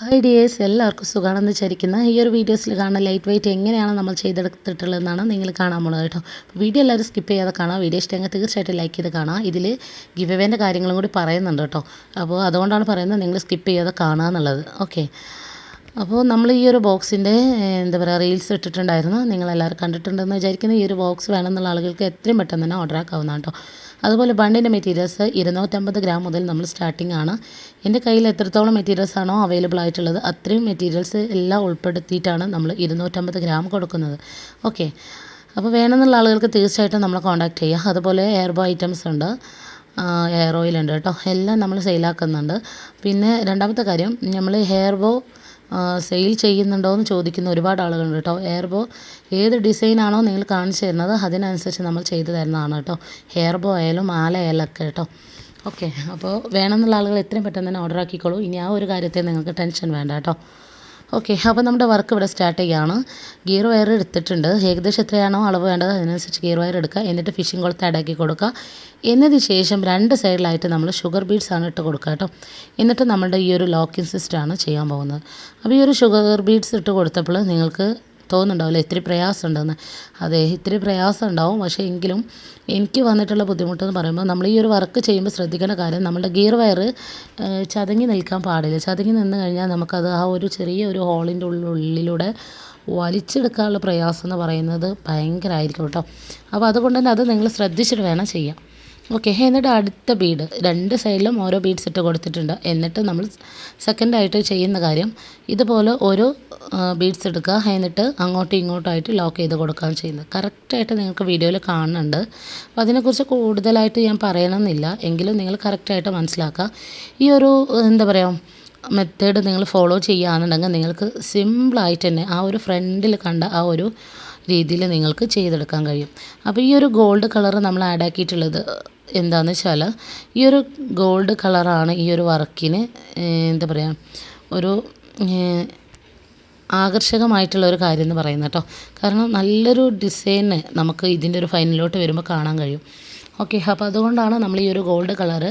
Hi dears എല്ലാവർക്കും സുഖമാണെന്ന് വിചാരിക്കുന്ന. ഈ ഒരു വീഡിയോസിൽ കാണുന്ന ലൈറ്റ് വെയിറ്റ് എങ്ങനെയാണ് നമ്മൾ ചെയ്തെടുത്തിട്ടുള്ളതെന്നാണ് നിങ്ങൾ കാണാൻ പോകുന്നത് കേട്ടോ. വീഡിയോ എല്ലാവരും സ്കിപ്പ് ചെയ്യാതെ കാണാം. വീഡിയോ ഇഷ്ടമെങ്കിൽ തീർച്ചയായിട്ടും ലൈക്ക് ചെയ്ത് കാണാം. ഇതിൽ ഗിവ് എവേന്റെ കാര്യങ്ങളും കൂടി പറയുന്നുണ്ട് കേട്ടോ. അപ്പോൾ അതുകൊണ്ടാണ് പറയുന്നത് നിങ്ങൾ സ്കിപ്പ് ചെയ്യാതെ കാണുക എന്നുള്ളത്. ഓക്കെ അപ്പോൾ നമ്മൾ ഈ ഒരു ബോക്സിന്റെ എന്താ പറയുക റീൽസ് ഇട്ടിട്ടുണ്ടായിരുന്നു. നിങ്ങളെല്ലാവരും കണ്ടിട്ടുണ്ടെന്ന് വിചാരിക്കുന്ന. ഈ ഒരു ബോക്സ് വേണമെന്നുള്ള ആളുകൾക്ക് എത്രയും പെട്ടെന്ന് തന്നെ ഓർഡർ ആക്കാവുന്നതാണ് കേട്ടോ. അതുപോലെ ബണ്ടിന്റെ മെറ്റീരിയൽസ് ഇരുന്നൂറ്റമ്പത് ഗ്രാം മുതൽ നമ്മൾ സ്റ്റാർട്ടിംഗ് ആണ്. എന്റെ കയ്യിൽ എത്രത്തോളം മെറ്റീരിയൽസ് ആണോ അവൈലബിൾ ആയിട്ടുള്ളത് അത്രയും മെറ്റീരിയൽസ് എല്ലാം ഉൾപ്പെടുത്തിയിട്ടാണ് നമ്മൾ ഇരുന്നൂറ്റമ്പത് ഗ്രാം കൊടുക്കുന്നത്. ഓക്കെ അപ്പോൾ വേണമെന്നുള്ള ആളുകൾക്ക് തീർച്ചയായിട്ടും നമ്മൾ കോൺടാക്റ്റ് ചെയ്യുക അതുപോലെ എയർബോ ഐറ്റംസ് ഉണ്ട്. എയർ ഓയിൽ ഉണ്ട് കേട്ടോ. എല്ലാം നമ്മൾ സെയിലാക്കുന്നുണ്ട് പിന്നെ രണ്ടാമത്തെ കാര്യം നമ്മൾ ഹെയർ ബോ സെയിൽ ചെയ്യുന്നുണ്ടോ എന്ന് ചോദിക്കുന്ന ഒരുപാട് ആളുകളുണ്ട് കേട്ടോ. ഹെയർ ബോ ഏത് ഡിസൈനാണോ നിങ്ങൾ കാണിച്ചു തരുന്നത് അതിനനുസരിച്ച് നമ്മൾ ചെയ്തു തരുന്നതാണ് കേട്ടോ. ഹെയർ ബോ ആയാലും മാല ആയാലും ഒക്കെ കേട്ടോ. ഓക്കെ അപ്പോൾ വേണമെന്നുള്ള ആളുകൾ എത്രയും പെട്ടെന്ന് തന്നെ ഓർഡർ ആക്കിക്കോളൂ. ഇനി ആ ഒരു കാര്യത്തെ നിങ്ങൾക്ക് ടെൻഷൻ വേണ്ട കേട്ടോ. ഓക്കെ അപ്പോൾ നമ്മുടെ വർക്ക് ഇവിടെ സ്റ്റാർട്ട് ചെയ്യുകയാണ് ഗിയർ വയർ എടുത്തിട്ടുണ്ട്. ഏകദേശം എത്രയാണോ അളവ് വേണ്ടത് അതിനനുസരിച്ച് ഗിയർ വയർ എടുക്കുക. എന്നിട്ട് ഫിഷിംഗ് കൊളുത്ത് അടക്കി കൊടുക്കുക. എന്നതിന് ശേഷം രണ്ട് സൈഡിലായിട്ട് നമ്മൾ ഷുഗർ ബീഡ്സ് ആണ് ഇട്ട് കൊടുക്കുക കേട്ടോ. എന്നിട്ട് നമ്മുടെ ഈ ഒരു ലോക്കിംഗ് സിസ്റ്റമാണ് ചെയ്യാൻ പോകുന്നത്. അപ്പോൾ ഈ ഒരു ഷുഗർ ബീഡ്സ് ഇട്ട് കൊടുത്തപ്പോൾ നിങ്ങൾക്ക് തോന്നുന്നുണ്ടാവില്ല. ഇത്തിരി പ്രയാസം ഉണ്ടെന്ന് അതെ ഇത്തിരി പ്രയാസം ഉണ്ടാവും പക്ഷേ എങ്കിലും എനിക്ക് വന്നിട്ടുള്ള ബുദ്ധിമുട്ടെന്ന് പറയുമ്പോൾ നമ്മൾ ഈ ഒരു വർക്ക് ചെയ്യുമ്പോൾ ശ്രദ്ധിക്കേണ്ട കാര്യം നമ്മുടെ ഗിയർ വയർ ചതങ്ങി നിൽക്കാൻ പാടില്ല. ചതങ്ങി നിന്ന് കഴിഞ്ഞാൽ നമുക്കത് ആ ഒരു ചെറിയ ഒരു ഹോളിന്റെ ഉള്ളിലൂടെ വലിച്ചെടുക്കാനുള്ള പ്രയാസം എന്ന് പറയുന്നത് ഭയങ്കരമായിരിക്കും കേട്ടോ. അപ്പോൾ അതുകൊണ്ട് തന്നെ അത് നിങ്ങൾ ശ്രദ്ധിച്ചിട്ട് വേണം ചെയ്യാൻ. ഓക്കെ എന്നിട്ട് അടുത്ത ബീഡ് രണ്ട് സൈഡിലും ഓരോ ബീഡ്സ് ഇട്ട് കൊടുത്തിട്ടുണ്ട്. എന്നിട്ട് നമ്മൾ സെക്കൻഡായിട്ട് ചെയ്യുന്ന കാര്യം ഇതുപോലെ ഓരോ ബീഡ്സ് എടുക്കുക. എന്നിട്ട് അങ്ങോട്ടും ഇങ്ങോട്ടുമായിട്ട് ലോക്ക് ചെയ്ത് കൊടുക്കുകയാണ് ചെയ്യുന്നത്. കറക്റ്റായിട്ട് നിങ്ങൾക്ക് വീഡിയോയിൽ കാണുന്നുണ്ട്. അപ്പോൾ അതിനെക്കുറിച്ച് കൂടുതലായിട്ട് ഞാൻ പറയണമെന്നില്ല. എങ്കിലും നിങ്ങൾ കറക്റ്റായിട്ട് മനസ്സിലാക്കുക. ഈ ഒരു എന്താ പറയുക മെത്തേഡ് നിങ്ങൾ ഫോളോ ചെയ്യുകയാണെന്നുണ്ടെങ്കിൽ നിങ്ങൾക്ക് സിമ്പിളായിട്ട് തന്നെ ആ ഒരു ഫ്രണ്ടിൽ കണ്ട ആ ഒരു രീതിയിൽ നിങ്ങൾക്ക് ചെയ്തെടുക്കാൻ കഴിയും. അപ്പോൾ ഈ ഒരു ഗോൾഡ് കളർ നമ്മൾ ആഡ് എന്താണെന്ന് വെച്ചാൽ ഈ ഒരു ഗോൾഡ് കളറാണ് ഈ ഒരു വർക്കിന് എന്താ പറയുക ഒരു ആകർഷകമായിട്ടുള്ള ഒരു കാര്യം എന്ന് പറയുന്നത് കേട്ടോ. കാരണം നല്ലൊരു ഡിസൈന് നമുക്ക് ഇതിന്റെ ഒരു ഫൈനലിലോട്ട് വരുമ്പോൾ കാണാൻ കഴിയും. ഓക്കെ അപ്പോൾ അതുകൊണ്ടാണ് നമ്മൾ ഈ ഒരു ഗോൾഡ് കളറ്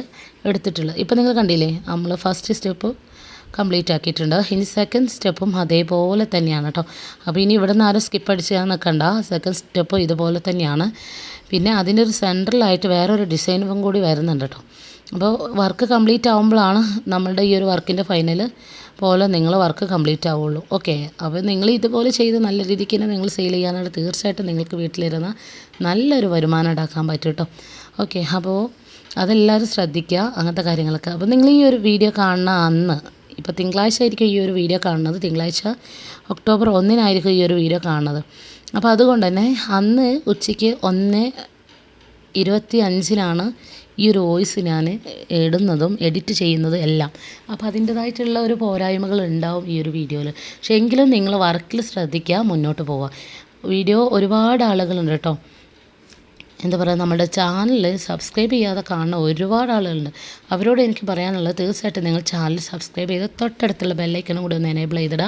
എടുത്തിട്ടുള്ളത്. ഇപ്പോൾ നിങ്ങൾ കണ്ടില്ലേ നമ്മൾ ഫസ്റ്റ് സ്റ്റെപ്പ് കംപ്ലീറ്റ് ആക്കിയിട്ടുണ്ട്. ഇനി സെക്കൻഡ് സ്റ്റെപ്പും അതേപോലെ തന്നെയാണ് കേട്ടോ. അപ്പോൾ ഇനി ഇവിടെ നിന്ന് ആരും സ്കിപ്പ് അടിച്ച് നിൽക്കണ്ട സെക്കൻഡ് സ്റ്റെപ്പ് ഇതുപോലെ തന്നെയാണ്. പിന്നെ അതിനൊരു സെൻട്രലായിട്ട് വേറൊരു ഡിസൈനും കൂടി വരുന്നുണ്ട് കേട്ടോ അപ്പോൾ വർക്ക് കംപ്ലീറ്റ് ആകുമ്പോഴാണ് നമ്മളുടെ ഈ ഒരു വർക്കിന്റെ ഫൈനൽ പോലെ നിങ്ങൾ വർക്ക് കംപ്ലീറ്റ് ആവുള്ളൂ. ഓക്കെ അപ്പോൾ നിങ്ങൾ ഇതുപോലെ ചെയ്ത് നല്ല രീതിക്ക് തന്നെ നിങ്ങൾ സെയിൽ ചെയ്യാനായിട്ട് തീർച്ചയായിട്ടും നിങ്ങൾക്ക് വീട്ടിലിരുന്ന് നല്ലൊരു വരുമാനം ഉണ്ടാക്കാൻ പറ്റും കേട്ടോ ഓക്കെ അപ്പോൾ അതെല്ലാവരും ശ്രദ്ധിക്കുക അങ്ങനത്തെ കാര്യങ്ങളൊക്കെ. അപ്പോൾ നിങ്ങൾ ഈ ഒരു വീഡിയോ കാണുന്ന അന്ന് ഇപ്പോൾ തിങ്കളാഴ്ച ആയിരിക്കും ഈ ഒരു വീഡിയോ കാണുന്നത്. തിങ്കളാഴ്ച ഒക്ടോബർ ഒന്നിനായിരിക്കും ഈ ഒരു വീഡിയോ കാണുന്നത്. അപ്പോൾ അതുകൊണ്ട് തന്നെ അന്ന് ഉച്ചയ്ക്ക് ഒന്ന് ഇരുപത്തി അഞ്ചിനാണ് ഈ ഒരു വോയിസ് ഞാൻ ഇടുന്നതും എഡിറ്റ് ചെയ്യുന്നതും എല്ലാം. അപ്പോൾ അതിന്റേതായിട്ടുള്ള ഒരു പോരായ്മകൾ ഉണ്ടാവും ഈ ഒരു വീഡിയോയിൽ. പക്ഷേ എങ്കിലും നിങ്ങൾ വർക്കിൽ ശ്രദ്ധിക്കുക മുന്നോട്ട് പോവുക. വീഡിയോ ഒരുപാട് ആളുകളുണ്ട് കേട്ടോ. എന്താ പറയുക നമ്മുടെ ചാനൽ സബ്സ്ക്രൈബ് ചെയ്യാതെ കാണുന്ന ഒരുപാട് ആളുകളുണ്ട്. അവരോട് എനിക്ക് പറയാനുള്ളത് തീർച്ചയായിട്ടും നിങ്ങൾ ചാനൽ സബ്സ്ക്രൈബ് ചെയ്ത് തൊട്ടടുത്തുള്ള ബെല്ലൈക്കനും കൂടി ഒന്ന് എനേബിൾ ചെയ്തിടുക.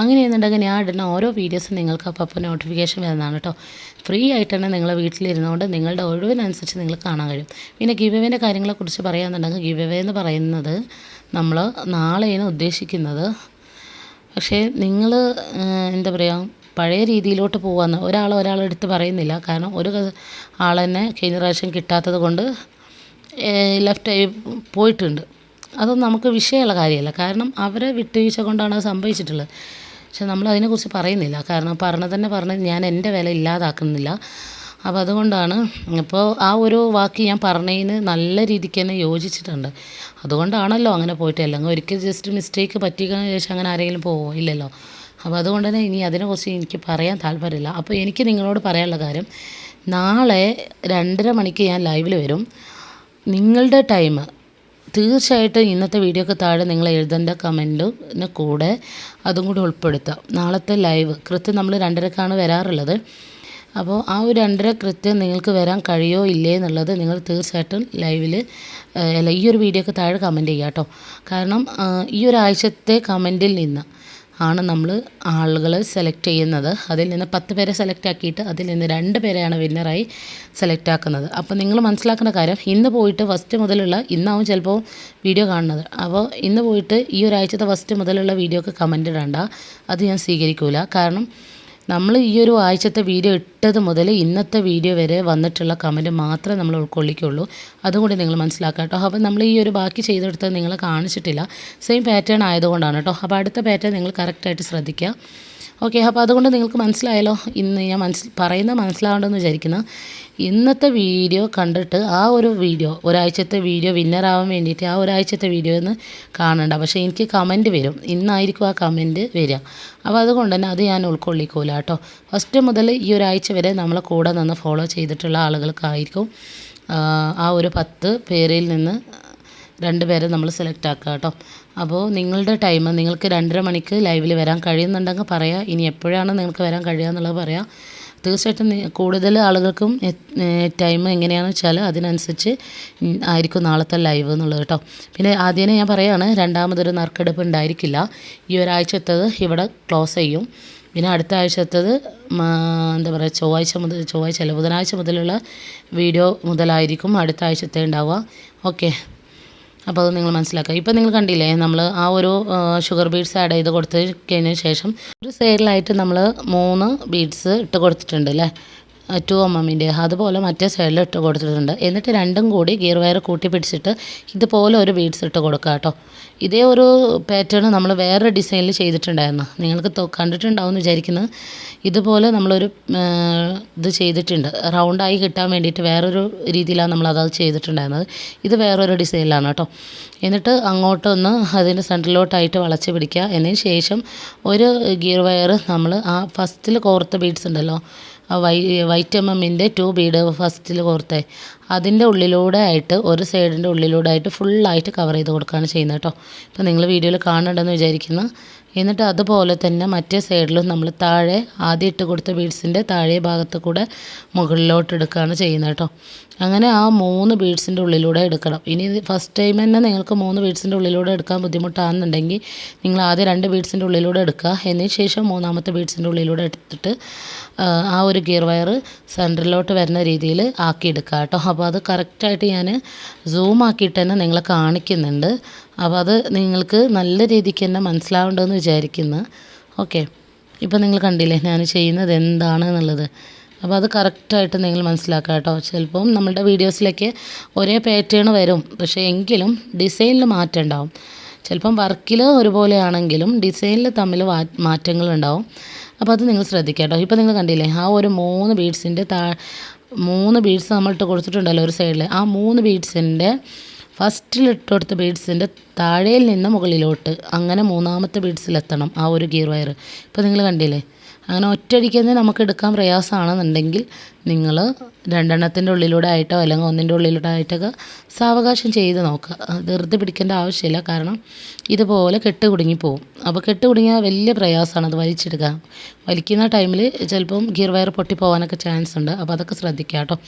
അങ്ങനെയെന്നുണ്ടെങ്കിൽ ഞാൻ ഇടുന്ന ഓരോ വീഡിയോസും നിങ്ങൾക്ക് അപ്പോൾ നോട്ടിഫിക്കേഷൻ വരുന്നതാണ് കേട്ടോ. ഫ്രീ ആയിട്ട് തന്നെ നിങ്ങളെ വീട്ടിലിരുന്നുകൊണ്ട് നിങ്ങളുടെ ഒഴിവിനനുസരിച്ച് നിങ്ങൾ കാണാൻ കഴിയും. പിന്നെ ഗിവ് എവേന്റെ കാര്യങ്ങളെക്കുറിച്ച് പറയാമെന്നുണ്ടെങ്കിൽ ഗിവേവേ എന്ന് പറയുന്നത് നമ്മൾ നാളെയാണ് ഉദ്ദേശിക്കുന്നത്. പക്ഷേ നിങ്ങൾ എന്താ പറയുക പഴയ രീതിയിലോട്ട് പോവാന്ന് ഒരാൾ ഒരാളെടുത്ത് പറയുന്നില്ല. കാരണം ഒരു ആൾ തന്നെ കഴിഞ്ഞ പ്രാവശ്യം കിട്ടാത്തത് കൊണ്ട് ലെഫ്റ്റ് ആയി പോയിട്ടുണ്ട്. അതൊന്നും നമുക്ക് വിഷയമുള്ള കാര്യമല്ല. കാരണം അവരെ വിട്ടുവീഴ്ച കൊണ്ടാണ് അത് സംഭവിച്ചിട്ടുള്ളത്. പക്ഷെ നമ്മൾ അതിനെക്കുറിച്ച് പറയുന്നില്ല. കാരണം പറഞ്ഞത് തന്നെ പറഞ്ഞ് ഞാൻ എന്റെ വില ഇല്ലാതാക്കുന്നില്ല. അപ്പോൾ അതുകൊണ്ടാണ് ഇപ്പോൾ ആ ഒരു വാക്ക് ഞാൻ പറഞ്ഞതിന് നല്ല രീതിക്ക് തന്നെ യോജിച്ചിട്ടുണ്ട്. അതുകൊണ്ടാണല്ലോ അങ്ങനെ പോയിട്ട്. അല്ലെങ്കിൽ ഒരിക്കൽ ജസ്റ്റ് മിസ്റ്റേക്ക് പറ്റിയതിനു ശേഷം അങ്ങനെ ആരെങ്കിലും പോവോ? ഇല്ലല്ലോ. അപ്പോൾ അതുകൊണ്ട് തന്നെ ഇനി അതിനെക്കുറിച്ച് എനിക്ക് പറയാൻ താല്പര്യമില്ല. അപ്പോൾ എനിക്ക് നിങ്ങളോട് പറയാനുള്ള കാര്യം നാളെ രണ്ടര മണിക്ക് ഞാൻ ലൈവിൽ വരും. നിങ്ങളുടെ ടൈം തീർച്ചയായിട്ടും ഇന്നത്തെ വീഡിയോക്ക് താഴെ നിങ്ങൾ എഴുതേണ്ട കമന്റിന് കൂടെ അതും കൂടി ഉൾപ്പെടുത്താം. നാളത്തെ ലൈവ് കൃത്യം നമ്മൾ രണ്ടരക്കാണ് വരാറുള്ളത്. അപ്പോൾ ആ ഒരു രണ്ടര കൃത്യം നിങ്ങൾക്ക് വരാൻ കഴിയോ ഇല്ലേ എന്നുള്ളത് നിങ്ങൾ തീർച്ചയായിട്ടും ലൈവിൽ അല്ല ഈ ഒരു വീഡിയോക്ക് താഴെ കമന്റ് ചെയ്യുക കേട്ടോ. കാരണം ഈ ഒരാഴ്ചത്തെ കമന്റിൽ നിന്ന് ആണ് നമ്മൾ ആളുകൾ സെലക്ട് ചെയ്യുന്നത്. അതിൽ നിന്ന് പത്ത് പേരെ സെലക്ട് ആക്കിയിട്ട് അതിൽ നിന്ന് രണ്ട് പേരെയാണ് വിന്നറായി സെലക്ട് ആക്കുന്നത്. അപ്പോൾ നിങ്ങൾ മനസ്സിലാക്കുന്ന കാര്യം ഇന്ന് പോയിട്ട് ഫസ്റ്റ് മുതലുള്ള ഇന്നാവും ചിലപ്പോൾ വീഡിയോ കാണുന്നത്. അപ്പോൾ ഇന്ന് പോയിട്ട് ഈ ഒരാഴ്ചത്തെ ഫസ്റ്റ് മുതലുള്ള വീഡിയോക്ക് കമന്റ് ഇടണ്ട. അത് ഞാൻ സ്വീകരിക്കില്ല കാരണം നമ്മൾ ഈ ഒരു ആഴ്ചത്തെ വീഡിയോ ഇട്ടത് മുതൽ ഇന്നത്തെ വീഡിയോ വരെ വന്നിട്ടുള്ള കമന്റ് മാത്രമേ നമ്മൾ ഉൾക്കൊള്ളിക്കുള്ളൂ. അതുകൂടി നിങ്ങൾ മനസ്സിലാക്കുക കേട്ടോ. അപ്പോൾ നമ്മൾ ഈ ഒരു ബാക്കി ചെയ്തെടുത്തത് നിങ്ങൾ കാണിച്ചിട്ടില്ല. സെയിം പാറ്റേൺ ആയതുകൊണ്ടാണ് കേട്ടോ. അപ്പോൾ അടുത്ത പാറ്റേൺ നിങ്ങൾ കറക്റ്റായിട്ട് ശ്രദ്ധിക്കുക. ഓക്കെ അപ്പോൾ അതുകൊണ്ട് നിങ്ങൾക്ക് മനസ്സിലായല്ലോ. ഇന്ന് ഞാൻ മനസ്സിൽ പറയുന്ന മനസ്സിലാവേണ്ടെന്ന് വിചാരിക്കുന്നു. ഇന്നത്തെ വീഡിയോ കണ്ടിട്ട് ആ ഒരു വീഡിയോ ഒരാഴ്ചത്തെ വീഡിയോ വിന്നറാവാൻ വേണ്ടിയിട്ട് ആ ഒരാഴ്ചത്തെ വീഡിയോ ഒന്ന് കാണണ്ട. പക്ഷേ എനിക്ക് കമന്റ് വരും. ഇന്നായിരിക്കും ആ കമന്റ് വരിക. അപ്പോൾ അതുകൊണ്ട് തന്നെ അത് ഞാൻ ഉൾക്കൊള്ളിക്കൂല കേട്ടോ. ഫസ്റ്റ് മുതൽ ഈ ഒരാഴ്ച വരെ നമ്മളെ കൂടെ നിന്ന് ഫോളോ ചെയ്തിട്ടുള്ള ആളുകൾക്കായിരിക്കും ആ ഒരു പത്ത് പേരിൽ നിന്ന് രണ്ട് പേരെ നമ്മൾ സെലക്ട് ആക്കുക കേട്ടോ. അപ്പോൾ നിങ്ങളുടെ ടൈം നിങ്ങൾക്ക് രണ്ടര മണിക്ക് ലൈവിൽ വരാൻ കഴിയുന്നുണ്ടെങ്കിൽ പറയാം. ഇനി എപ്പോഴാണ് നിങ്ങൾക്ക് വരാൻ കഴിയുക എന്നുള്ളത് പറയാം. തീർച്ചയായിട്ടും കൂടുതൽ ആളുകൾക്കും ടൈം എങ്ങനെയാണെന്ന് വെച്ചാൽ അതിനനുസരിച്ച് ആയിരിക്കും നാളത്തെ ലൈവ് എന്നുള്ളത് കേട്ടോ പിന്നെ ആദ്യമേ ഞാൻ പറയുകയാണ് രണ്ടാമതൊരു നറുക്കെടുപ്പ് ഉണ്ടായിരിക്കില്ല. ഈ ഒരാഴ്ചത്തത് ഇവിടെ ക്ലോസ് ചെയ്യും. പിന്നെ അടുത്ത ആഴ്ചത്തത് എന്താ പറയുക ചൊവ്വാഴ്ച മുതൽ ചൊവ്വാഴ്ച അല്ല ബുധനാഴ്ച മുതലുള്ള വീഡിയോ മുതലായിരിക്കും അടുത്ത ആഴ്ചത്തെ ഉണ്ടാവുക. ഓക്കെ അപ്പോൾ അത് നിങ്ങൾ മനസ്സിലാക്കുക. ഇപ്പോൾ നിങ്ങൾ കണ്ടില്ലേ നമ്മൾ ആ ഒരു ഷുഗർ ബീഡ്സ് ആഡ് ചെയ്ത് കൊടുത്തതിന് ശേഷം ഒരു സൈഡിലായിട്ട് നമ്മൾ മൂന്ന് ബീഡ്സ് ഇട്ട് കൊടുത്തിട്ടുണ്ട് അല്ലേ? ടു എം എമ്മിന്റെ അതുപോലെ മറ്റേ സൈഡിൽ ഇട്ട് കൊടുത്തിട്ടുണ്ട്. എന്നിട്ട് രണ്ടും കൂടി ഗിയർ വയർ കൂട്ടി പിടിച്ചിട്ട് ഇതുപോലെ ഒരു ബീഡ്സ് ഇട്ട് കൊടുക്കുക കേട്ടോ ഇതേ ഒരു പാറ്റേൺ നമ്മൾ വേറെ ഡിസൈനിൽ ചെയ്തിട്ടുണ്ടായിരുന്നു. നിങ്ങൾക്ക് കണ്ടിട്ടുണ്ടാവും എന്ന് വിചാരിക്കുന്നത് ഇതുപോലെ നമ്മളൊരു ഇത് ചെയ്തിട്ടുണ്ട്. റൗണ്ടായി കിട്ടാൻ വേണ്ടിയിട്ട് വേറൊരു രീതിയിലാണ് നമ്മൾ അത് ചെയ്തിട്ടുണ്ടായിരുന്നത്. ഇത് വേറൊരു ഡിസൈനിലാണ് കേട്ടോ എന്നിട്ട് അങ്ങോട്ടൊന്ന് അതിന്റെ സെന്ററിലോട്ടായിട്ട് വളച്ച് പിടിക്കുക. എന്നതിന് ശേഷം ഒരു ഗിയർ വയർ നമ്മൾ ആ ഫസ്റ്റിൽ കോർത്ത ബീഡ്സ് ഉണ്ടല്ലോ വൈ വൈറ്റ് എം എമ്മിന്റെ ടു ബീഡ് ഫസ്റ്റിൽ കോർത്തേ. അതിന്റെ ഉള്ളിലൂടെ ആയിട്ട് ഒരു സൈഡിന്റെ ഉള്ളിലൂടെ ആയിട്ട് ഫുള്ളായിട്ട് കവർ ചെയ്ത് കൊടുക്കുകയാണ് ചെയ്യുന്നത് കേട്ടോ അപ്പോൾ നിങ്ങൾ വീഡിയോയിൽ കാണുന്നുണ്ടെന്ന് വിചാരിക്കുന്നു. എന്നിട്ട് അതുപോലെ തന്നെ മറ്റേ സൈഡിലും നമ്മൾ താഴെ ആദ്യം ഇട്ട് കൊടുത്ത ബീഡ്സിന്റെ താഴെ ഭാഗത്ത് കൂടെ മുകളിലോട്ട് എടുക്കുകയാണ് ചെയ്യുന്നത് കേട്ടോ. അങ്ങനെ ആ മൂന്ന് ബീഡ്സിന്റെ ഉള്ളിലൂടെ എടുക്കണം. ഇനി ഫസ്റ്റ് ടൈം തന്നെ നിങ്ങൾക്ക് മൂന്ന് ബീഡ്സിന്റെ ഉള്ളിലൂടെ എടുക്കാൻ ബുദ്ധിമുട്ടാണെന്നുണ്ടെങ്കിൽ നിങ്ങൾ ആദ്യം രണ്ട് ബീഡ്സിന്റെ ഉള്ളിലൂടെ എടുക്കുക. എന്നതിന് ശേഷം മൂന്നാമത്തെ ബീഡ്സിന്റെ ഉള്ളിലൂടെ എടുത്തിട്ട് ആ ഒരു ഗിയർ വയർ സെന്ററിലോട്ട് വരുന്ന രീതിയിൽ ആക്കിയെടുക്കുക കേട്ടോ. അപ്പോൾ അത് കറക്റ്റായിട്ട് ഞാൻ സൂം ആക്കിയിട്ട് തന്നെ നിങ്ങളെ കാണിക്കുന്നുണ്ട്. അപ്പോൾ അത് നിങ്ങൾക്ക് നല്ല രീതിക്ക് തന്നെ മനസ്സിലാവേണ്ടതെന്ന് വിചാരിക്കുന്നു. ഓക്കെ ഇപ്പോൾ നിങ്ങൾ കണ്ടില്ലേ ഞാൻ ചെയ്യുന്നത് എന്താണ് എന്നുള്ളത്. അപ്പോൾ അത് കറക്റ്റായിട്ട് നിങ്ങൾ മനസ്സിലാക്കുക കേട്ടോ. ചിലപ്പം നമ്മളുടെ വീഡിയോസിലൊക്കെ ഒരേ പാറ്റേൺ വരും. പക്ഷേ എങ്കിലും ഡിസൈനിൽ മാറ്റം ഉണ്ടാവും. ചിലപ്പം വർക്കിൽ ഒരുപോലെയാണെങ്കിലും ഡിസൈനിൽ തമ്മിൽ മാറ്റങ്ങളുണ്ടാവും അപ്പോൾ അത് നിങ്ങൾ ശ്രദ്ധിക്കുക കേട്ടോ. ഇപ്പോൾ നിങ്ങൾ കണ്ടില്ലേ ആ ഒരു മൂന്ന് ബീഡ്സിന്റെ താ മൂന്ന് ബീഡ്സ് നമ്മളിട്ട് കൊടുത്തിട്ടുണ്ടല്ലോ ഒരു സൈഡിൽ ആ മൂന്ന് ബീഡ്സിന്റെ ഫസ്റ്റിൽ ഇട്ട് കൊടുത്ത ബീഡ്സിന്റെ താഴെയിൽ നിന്ന് മുകളിലോട്ട് അങ്ങനെ മൂന്നാമത്തെ ബീഡ്സിലെത്തണം ആ ഒരു ഗിയർ വയർ ഇപ്പോൾ നിങ്ങൾ കണ്ടില്ലേ? അങ്ങനെ ഒറ്റയടിക്ക് തന്നെ നമുക്ക് എടുക്കാൻ പ്രയാസമാണെന്നുണ്ടെങ്കിൽ നിങ്ങൾ രണ്ടെണ്ണത്തിന്റെ ഉള്ളിലൂടെ ആയിട്ടോ അല്ലെങ്കിൽ ഒന്നിന്റെ ഉള്ളിലൂടെ ആയിട്ടൊക്കെ സാവകാശം ചെയ്ത് നോക്കുക. ധൃതി പിടിക്കേണ്ട ആവശ്യമില്ല. കാരണം ഇതുപോലെ കെട്ട് കുടുങ്ങി പോകും അപ്പോൾ കെട്ട് കുടുങ്ങിയാൽ വലിയ പ്രയാസമാണ് അത് വലിച്ചെടുക്കാൻ. വലിക്കുന്ന ടൈമിൽ ചിലപ്പം ഗിയർ വയർ പൊട്ടിപ്പോവാനൊക്കെ ചാൻസ് ഉണ്ട് അപ്പോൾ അതൊക്കെ ശ്രദ്ധിക്കുക കേട്ടോ.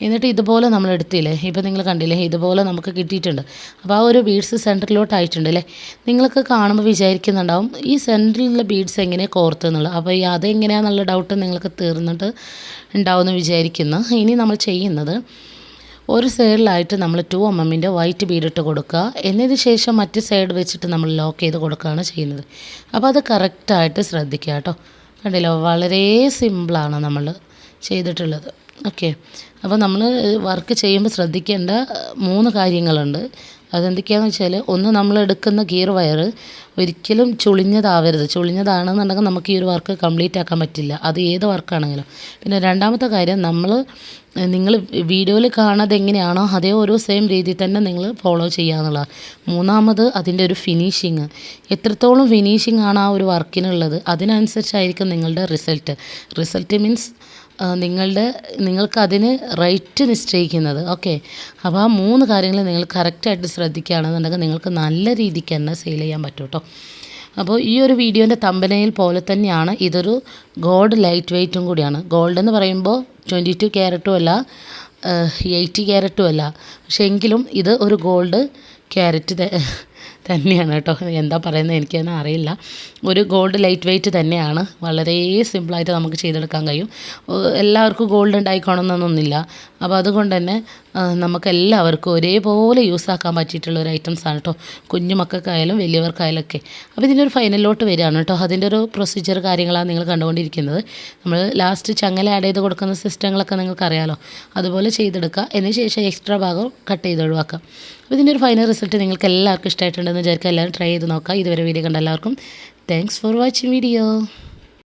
എന്നിട്ട് ഇതുപോലെ നമ്മൾ എടുത്തില്ലേ? ഇപ്പോൾ നിങ്ങൾ കണ്ടില്ലേ? ഇതുപോലെ നമുക്ക് കിട്ടിയിട്ടുണ്ട്. അപ്പോൾ ആ ഒരു ബീഡ്സ് സെന്ററിലോട്ട് ആയിട്ടുണ്ട് അല്ലേ? നിങ്ങൾക്ക് കാണുമ്പോൾ വിചാരിക്കുന്നുണ്ടാവും ഈ സെന്ററിലുള്ള ബീഡ്സ് എങ്ങനെ കോർത്തെന്നുള്ളത് അപ്പോൾ ഈ അതെങ്ങനെയാണെന്നുള്ള ഡൗട്ട് നിങ്ങൾക്ക് തീർന്നിട്ട് ഉണ്ടാവുമെന്ന് വിചാരിക്കുന്നു. ഇനി നമ്മൾ ചെയ്യുന്നത് ഒരു സൈഡിലായിട്ട് നമ്മൾ ടു എം എമ്മിന്റെ വൈറ്റ് ബീഡിട്ട് കൊടുക്കുക. എന്നതിന് ശേഷം മറ്റ് സൈഡ് വെച്ചിട്ട് നമ്മൾ ലോക്ക് ചെയ്ത് കൊടുക്കുകയാണ് ചെയ്യുന്നത്. അപ്പോൾ അത് കറക്റ്റായിട്ട് ശ്രദ്ധിക്കുക കേട്ടോ. കണ്ടില്ല? വളരെ സിമ്പിളാണ് നമ്മൾ ചെയ്തിട്ടുള്ളത്. ഓക്കെ അപ്പോൾ നമ്മൾ വർക്ക് ചെയ്യുമ്പോൾ ശ്രദ്ധിക്കേണ്ട മൂന്ന് കാര്യങ്ങളുണ്ട്. അതെന്തൊക്കെയാണെന്ന് വെച്ചാൽ ഒന്ന് നമ്മൾ എടുക്കുന്ന ഗിയർ വയർ ഒരിക്കലും ചുളിഞ്ഞതാവരുത്. ചുളിഞ്ഞതാണെന്നുണ്ടെങ്കിൽ നമുക്ക് ഈ ഒരു വർക്ക് കംപ്ലീറ്റ് ആക്കാൻ പറ്റില്ല. അത് ഏത് വർക്കാണെങ്കിലും. പിന്നെ രണ്ടാമത്തെ കാര്യം നമ്മൾ നിങ്ങൾ വീഡിയോയിൽ കാണാതെ എങ്ങനെയാണോ അതേ ഒരു സെയിം രീതിയിൽ തന്നെ നിങ്ങൾ ഫോളോ ചെയ്യുക എന്നുള്ളത് മൂന്നാമത് അതിന്റെ ഒരു ഫിനിഷിങ് എത്രത്തോളം ഫിനിഷിങ് ആണ് ആ ഒരു വർക്കിനുള്ളത്? അതിനനുസരിച്ചായിരിക്കും നിങ്ങളുടെ റിസൾട്ട് റിസൾട്ട് മീൻസ് നിങ്ങളുടെ നിങ്ങൾക്ക് റേറ്റ് നിശ്ചയിക്കുന്നത്. ഓക്കെ അപ്പോൾ ആ മൂന്ന് കാര്യങ്ങൾ നിങ്ങൾ കറക്റ്റായിട്ട് ശ്രദ്ധിക്കുകയാണെന്നുണ്ടെങ്കിൽ നിങ്ങൾക്ക് നല്ല രീതിക്ക് തന്നെ സെയിൽ ചെയ്യാൻ പറ്റും അപ്പോൾ ഈ ഒരു വീഡിയോന്റെ തമ്പനയിൽ പോലെ തന്നെയാണ് ഇതൊരു ഗോൾഡ് ലൈറ്റ് വെയ്റ്റും കൂടിയാണ്. ഗോൾഡ് എന്ന് പറയുമ്പോൾ ട്വന്റി ടു ക്യാരറ്റും അല്ല എയ്റ്റി ക്യാരറ്റും അല്ല. പക്ഷേ എങ്കിലും ഇത് ഒരു ഗോൾഡ് ക്യാരറ്റ് തന്നെയാണ് കേട്ടോ. എന്താ പറയുന്നത് എനിക്ക് തന്നെ അറിയില്ല. ഒരു ഗോൾഡ് ലൈറ്റ് വെയ്റ്റ് തന്നെയാണ്. വളരെ സിമ്പിളായിട്ട് നമുക്ക് ചെയ്തെടുക്കാൻ കഴിയും. എല്ലാവർക്കും ഗോൾഡ് ഉണ്ടായിക്കോണമെന്നൊന്നുമില്ല അപ്പോൾ അതുകൊണ്ട് തന്നെ നമുക്കെല്ലാവർക്കും ഒരേപോലെ യൂസ് ആക്കാൻ പറ്റിയിട്ടുള്ള ഒരു ഐറ്റംസ് ആണ് കേട്ടോ കുഞ്ഞുമക്കൾക്കായാലും വലിയവർക്കായാലും ഒക്കെ. അപ്പോൾ ഇതിന്റെ ഒരു ഫൈനലിലോട്ട് വരികയാണ് കേട്ടോ അതിന്റെ ഒരു പ്രൊസീജിയർ കാര്യങ്ങളാണ് നിങ്ങൾ കണ്ടുകൊണ്ടിരിക്കുന്നത്. നമ്മൾ ലാസ്റ്റ് ചങ്ങല ആഡ് ചെയ്ത് കൊടുക്കുന്ന സിസ്റ്റങ്ങളൊക്കെ നിങ്ങൾക്ക് അറിയാലോ അതുപോലെ ചെയ്തെടുക്കുക. അതിന് ശേഷം എക്സ്ട്രാ ഭാഗം കട്ട് ചെയ്ത് ഒഴിവാക്കുക. അപ്പോൾ ഇതിന്റെ ഒരു ഫൈനൽ റിസൾട്ട് നിങ്ങൾക്ക് എല്ലാവർക്കും ഇഷ്ടമായിട്ടുണ്ടെന്ന് വിചാരിക്കുക. എല്ലാവരും ട്രൈ ചെയ്ത് നോക്കുക. ഇതുവരെ വീഡിയോ കണ്ട എല്ലാവർക്കും താങ്ക്സ് ഫോർ വാച്ചിങ് വീഡിയോ